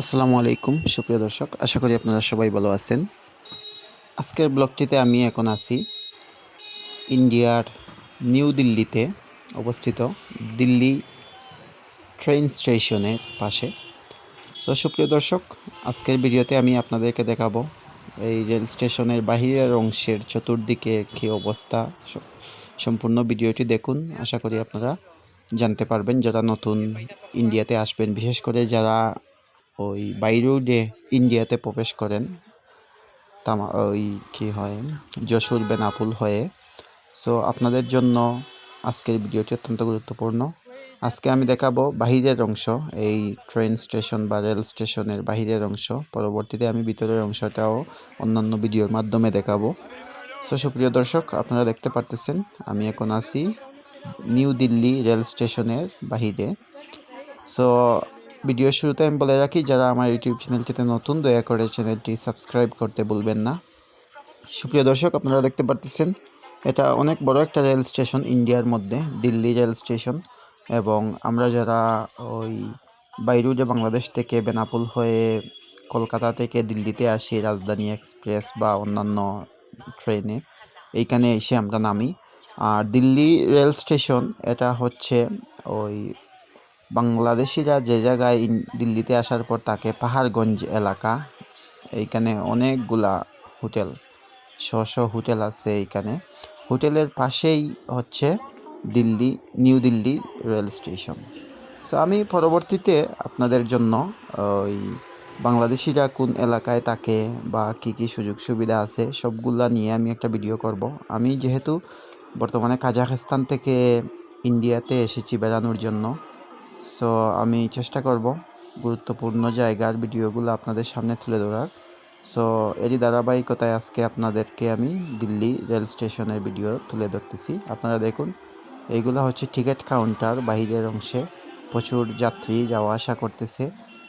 আসসালামু আলাইকুম, সুপ্রিয় দর্শক, আশা করি আপনারা সবাই ভালো আছেন। আজকের ব্লগটিতে আমি এখন আছি ইন্ডিয়ার নিউ দিল্লিতে অবস্থিত দিল্লি ট্রেন স্টেশনের পাশে। তো সুপ্রিয় দর্শক, আজকের ভিডিওতে আমি আপনাদেরকে দেখাবো এই রেল স্টেশনের বাহিরের অংশের চতুর্দিকে কী অবস্থা। সম্পূর্ণ ভিডিওটি দেখুন, আশা করি আপনারা জানতে পারবেন যারা নতুন ইন্ডিয়াতে আসবেন, বিশেষ করে যারা ওই বাইরেও যে ইন্ডিয়াতে প্রবেশ করেন, তামা, ওই কী হয়, যশোর বেনাপুল হয়ে। সো আপনাদের জন্য আজকের ভিডিওটি অত্যন্ত গুরুত্বপূর্ণ। আজকে আমি দেখাবো বাহিরের অংশ, এই ট্রেন স্টেশন বা রেল স্টেশনের বাহিরের অংশ। পরবর্তীতে আমি ভিতরের অংশটাও অন্যান্য ভিডিওর মাধ্যমে দেখাবো। সো সুপ্রিয় দর্শক, আপনারা দেখতে পারতেছেন, আমি এখন আছি নিউ দিল্লি রেল স্টেশনের বাহিরে। সো ভিডিও শুরুতে আমি বলে রাখি, যারা আমার ইউটিউব চ্যানেলটিতে নতুন, দয়া করে চ্যানেলটি সাবস্ক্রাইব করতে ভুলবেন না। সুপ্রিয় দর্শক, আপনারা দেখতে পারতেছেন, এটা অনেক বড় একটা রেল স্টেশন ইন্ডিয়ার মধ্যে, দিল্লি রেল স্টেশন। এবং আমরা যারা ওই বাইরেও যে বাংলাদেশ থেকে বেনাপুল হয়ে কলকাতা থেকে দিল্লিতে আসি, রাজধানী এক্সপ্রেস বা অন্যান্য ট্রেনে, এইখানে এসে আমরা নামি। আর দিল্লি রেল স্টেশন, এটা হচ্ছে ওই বাংলাদেশিরা যে জায়গায় দিল্লিতে আসার পর তাকে পাহাড়গঞ্জ এলাকা, এইখানে অনেকগুলা হোটেল শ শ হোটেল আছে এইখানে। হোটেলের পাশেই হচ্ছে Delhi, New Delhi rail station. So আমি পরবর্তীতে আপনাদের জন্য ওই বাংলাদেশিরা কোন এলাকায় থাকে বা কি কি সুযোগ সুবিধা আছে, সবগুলা নিয়ে আমি একটা ভিডিও করব। আমি যেহেতু বর্তমানে কাজাখস্তান থেকে ইন্ডিয়াতে এসেছি বেড়ানোর জন্য সো আমি চেষ্টা করব গুরুত্বপূর্ণ জায়গার ভিডিওগুলো আপনাদের সামনে তুলে ধরার। সো এরই ধারাবাহিকতায় আজকে আপনাদেরকে আমি দিল্লি রেল স্টেশনের ভিডিও তুলে ধরতেছি। আপনারা দেখুন, এইগুলো হচ্ছে টিকিট কাউন্টার বাইরের অংশে প্রচুর যাত্রী যাওয়া আসা করতেছে।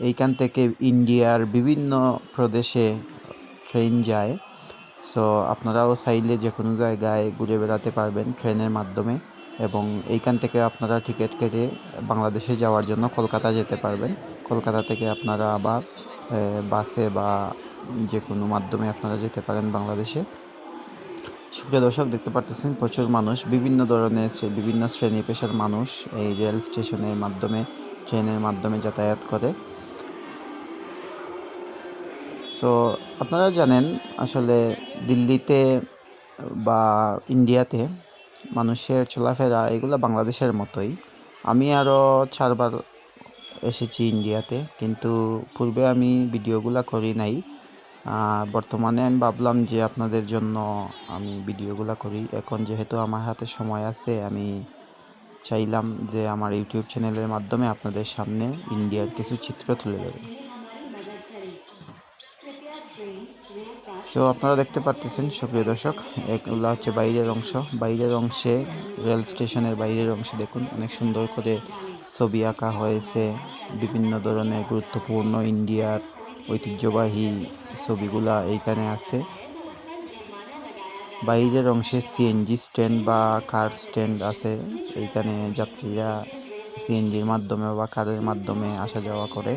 এইখান থেকে ইন্ডিয়ার বিভিন্ন প্রদেশে ট্রেন যায়। সো আপনারাও চাইলে যে কোনো জায়গায় ঘুরে বেড়াতে পারবেন ট্রেনের মাধ্যমে। এবং এইখান থেকে আপনারা টিকিট কেটে বাংলাদেশে যাওয়ার জন্য কলকাতা যেতে পারবেন। কলকাতা থেকে আপনারা আবার বাসে বা যে কোনো মাধ্যমে আপনারা যেতে পারেন বাংলাদেশে। সুপ্রিয় দর্শক, দেখতে পারতেছেন প্রচুর মানুষ, বিভিন্ন ধরনের বিভিন্ন শ্রেণি পেশার মানুষ এই রেল স্টেশনের মাধ্যমে, ট্রেনের মাধ্যমে যাতায়াত করে। সো, আপনারা জানেন আসলে দিল্লিতে বা ইন্ডিয়াতে মানুষের চলাফেরা এগুলো বাংলাদেশের মতোই। আমি আরও চারবার এসেছি ইন্ডিয়াতে, কিন্তু পূর্বে আমি ভিডিওগুলো করি নাই। বর্তমানে আমি ভাবলাম যে আপনাদের জন্য আমি ভিডিওগুলো করি। এখন যেহেতু আমার হাতে সময় আছে, আমি চাইলাম যে আমার ইউটিউব চ্যানেলের মাধ্যমে আপনাদের সামনে ইন্ডিয়ার কিছু চিত্র তুলে ধরি। সো আপনারা দেখতে পারতেছেন, সুপ্রিয় দর্শক এগুলো হচ্ছে বাইরের অংশ। বাইরের অংশে, রেল স্টেশনের বাইরের অংশে দেখুন, অনেক সুন্দর করে ছবি আঁকা হয়েছে। বিভিন্ন ধরনের গুরুত্বপূর্ণ ইন্ডিয়ার ঐতিহ্যবাহী ছবিগুলা এইখানে আছে। বাইরের অংশে সিএনজি স্ট্যান্ড বা কার স্ট্যান্ড আছে। এইখানে যাত্রীরা সিএনজির মাধ্যমে বা কারের মাধ্যমে আসা যাওয়া করে।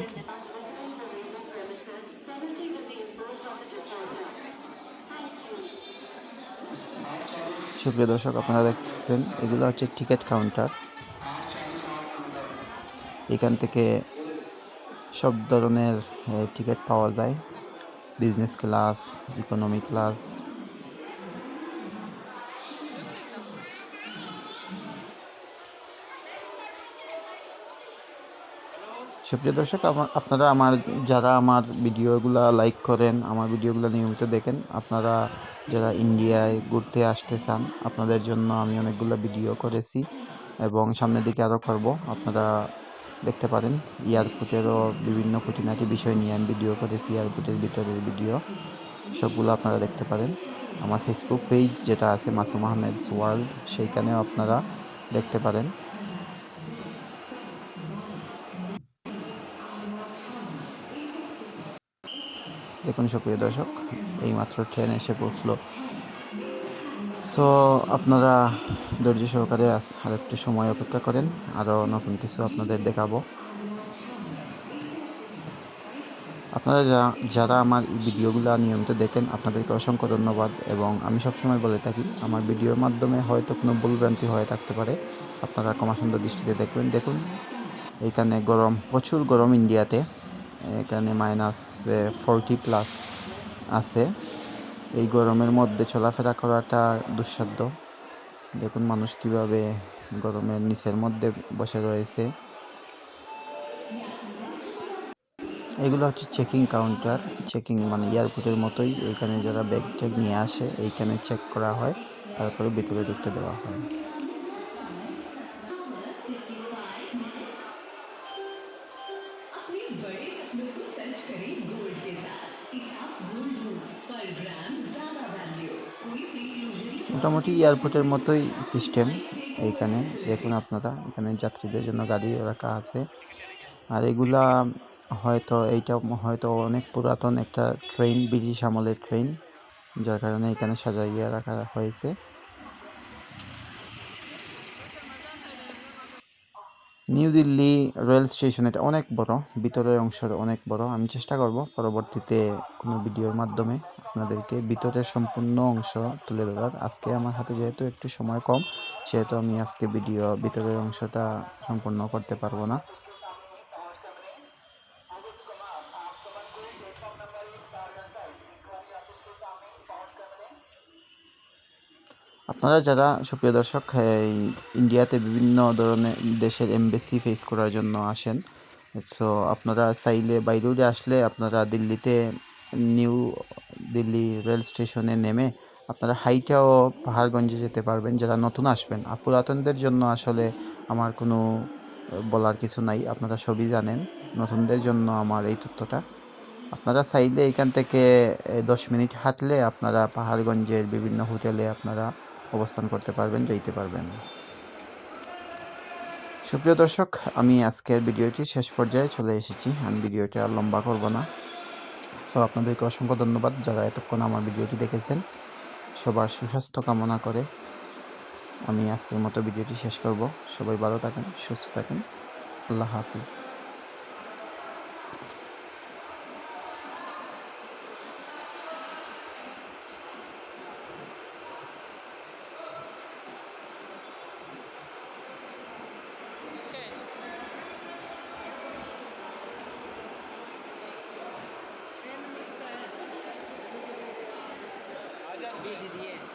সুপ্রিয় দর্শক, আপনারা দেখতেছেন, এগুলো হচ্ছে টিকিট কাউন্টার। এখান থেকে সব ধরনের টিকিট পাওয়া যায়। বিজনেস ক্লাস ইকোনমি ক্লাস সুপ্রিয় দর্শক আপনারা আমার যারা আমার ভিডিওগুলো লাইক করেন, আমার ভিডিওগুলো নিয়মিত দেখেন, আপনারা যারা ইন্ডিয়ায় ঘুরতে আসতে চান, আপনাদের জন্য আমি অনেকগুলো ভিডিও করেছি এবং সামনের দিকে আরও করব। আপনারা দেখতে পারেন এয়ারপোর্টেরও বিভিন্ন খুঁটিনাটি বিষয় নিয়ে আমি ভিডিও করেছি এয়ারপোর্টের ভিতরের ভিডিও সবগুলো আপনারা দেখতে পারেন। আমার ফেসবুক পেজ যেটা আছে মাসুম আহমেদ ওয়ার্ল্ড সেইখানেও আপনারা দেখতে পারেন। দেখুন সক্রিয় দর্শক, এইমাত্র ট্রেন এসে পৌঁছলো। সো আপনারা ধৈর্য সহকারে আর একটু সময় অপেক্ষা করেন, আরও নতুন কিছু আপনাদের দেখাবো। আপনারা যা- যারা আমার ভিডিওগুলো নিয়মিত দেখেন, আপনাদেরকে অসংখ্য ধন্যবাদ এবং আমি সবসময় বলে থাকি, আমার ভিডিওর মাধ্যমে হয়তো কোনো ভুলভ্রান্তি হয়ে থাকতে পারে। আপনারা ক্ষমা সুন্দর দৃষ্টিতে দেখবেন। দেখুন, এইখানে গরম, প্রচুর গরম ইন্ডিয়াতে। এখানে মাইনাস ফোরটি প্লাস আছে। এই গরমের মধ্যে চলাফেরা করাটা দুঃসাধ্য। দেখুন মানুষ কীভাবে গরমের নিচের মধ্যে বসে রয়েছে। এগুলো হচ্ছে চেকিং কাউন্টার চেকিং মানে এয়ারপোর্টের মতোই। এখানে যারা ব্যাগ ট্যাগ নিয়ে আসে, এইখানে চেক করা হয়। তারপরে ভিতরে ঢুকতে দেওয়া হয়। মোটামুটি এয়ারপোর্টের মতোই সিস্টেম এইখানে। দেখুন আপনারা, এখানে যাত্রীদের জন্য গাড়ি রাখা আছে। আর এগুলা হয়তো এইটা হয়তো অনেক পুরাতন একটা ট্রেন ব্রিটিশ আমলের ট্রেন যার কারণে এখানে সাজাইয়া রাখা হয়েছে। নিউ দিল্লি রেল স্টেশন এটা অনেক বড়, ভিতরের অংশের অনেক বড়। আমি চেষ্টা করব পরবর্তীতে কোনো ভিডিওর মাধ্যমে আপনাদেরকে ভিতরের সম্পূর্ণ অংশ তুলে ধরার। আজকে আমার হাতে যেহেতু একটু সময় কম, সেহেতু আমি আজকে ভিডিও ভিতরের অংশটা সম্পূর্ণ করতে পারব না। আপনারা যারা সুপ্রিয় দর্শক, এই ইন্ডিয়াতে বিভিন্ন ধরনের দেশের এমবেসি ফেস করার জন্য আসেন। সো আপনারা চাইলে বাইরেও আসলে আপনারা দিল্লিতে নিউ দিল্লি রেল স্টেশনে নেমে আপনারা হাইটাও পাহাড়গঞ্জে যেতে পারবেন, যারা নতুন আসবেন। আর পুরাতনদের জন্য আসলে আমার কোনো বলার কিছু নাই, আপনারা সবই জানেন। নতুনদের জন্য আমার এই তথ্যটা। আপনারা চাইলে এখান থেকে দশ মিনিট হাঁটলে আপনারা পাহাড়গঞ্জের বিভিন্ন হোটেলে আপনারা অবস্থান করতে পারবেন, যাইতে পারবেন। সুপ্রিয় দর্শক, আমি আজকের ভিডিওটি শেষ পর্যায়ে চলে এসেছি। আমি ভিডিওটা আর লম্বা করব না। সো আপনাদেরকে অসংখ্য ধন্যবাদ যারা এতক্ষণ আমার ভিডিওটি দেখেছেন। সবার সুস্বাস্থ্য কামনা করে আমি আজকের মতো ভিডিওটি শেষ করব। সবাই ভালো থাকেন, সুস্থ থাকেন। আল্লাহ হাফিজ। busy the end.